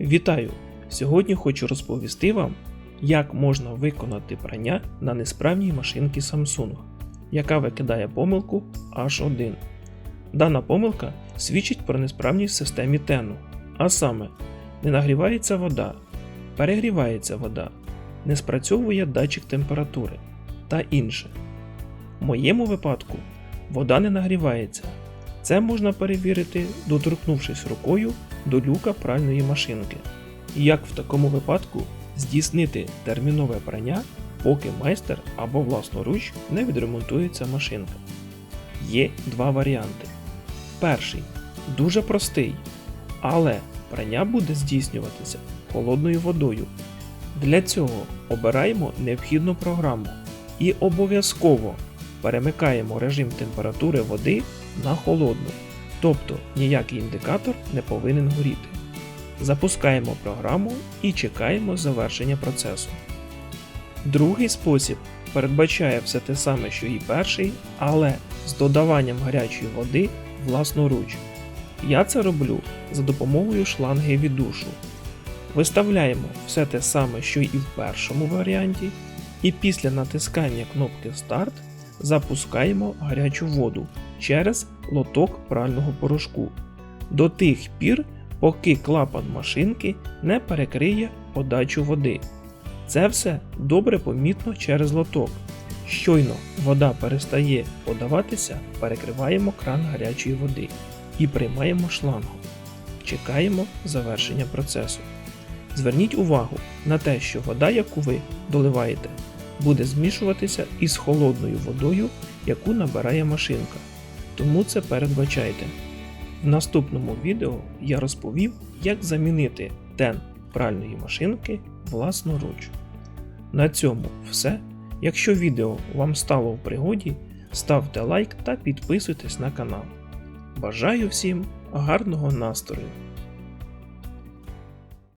Вітаю! Сьогодні хочу розповісти вам, як можна виконати прання на несправній машинці Samsung, яка викидає помилку H1. Дана помилка свідчить про несправність в системі тену, а саме, не нагрівається вода, перегрівається вода, не спрацьовує датчик температури та інше. В моєму випадку вода не нагрівається. Це можна перевірити, доторкнувшись рукою до люка пральної машинки. Як в такому випадку здійснити термінове прання, поки майстер або власноруч не відремонтується машинка. Є два варіанти. Перший дуже простий, але прання буде здійснюватися холодною водою. Для цього обираємо необхідну програму і обов'язково перемикаємо режим температури води на холодну, тобто ніякий індикатор не повинен горіти. Запускаємо програму і чекаємо завершення процесу. Другий спосіб передбачає все те саме, що і перший, але з додаванням гарячої води власноруч. Я це роблю за допомогою шланги від душу. Виставляємо все те саме, що і в першому варіанті, і після натискання кнопки Старт запускаємо гарячу воду через лоток прального порошку до тих пір, поки клапан машинки не перекриє подачу води. Це все добре помітно через лоток. Щойно вода перестає подаватися, перекриваємо кран гарячої води і приймаємо шлангу. Чекаємо завершення процесу. Зверніть увагу на те, що вода, яку ви доливаєте, буде змішуватися із холодною водою, яку набирає машинка. Тому це передбачайте. В наступному відео я розповів, як замінити тен пральної машинки власноруч. На цьому все. Якщо відео вам стало в пригоді, ставте лайк та підписуйтесь на канал. Бажаю всім гарного настрою!